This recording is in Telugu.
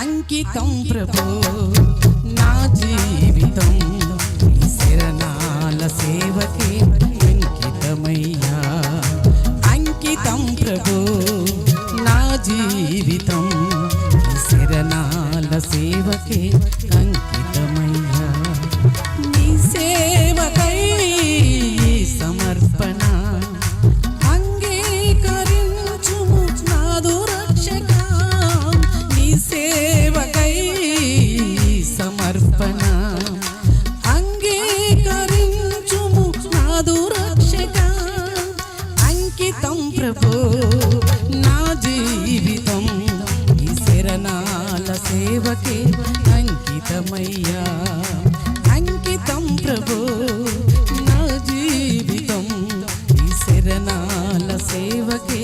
అంకితం ప్రభు నా జీవితం శరణాల సేవకే అంకితమయ్యా. అంకితం ప్రభు నా జీవితం శరణాల సేవకే నాదు రక్షక అంకితం ప్రభు నా జీవితం ఈ శరణాల సేవకే అంకితమయ్యా. అంకితం ప్రభు నా జీవితం ఈ శరణాల సేవకే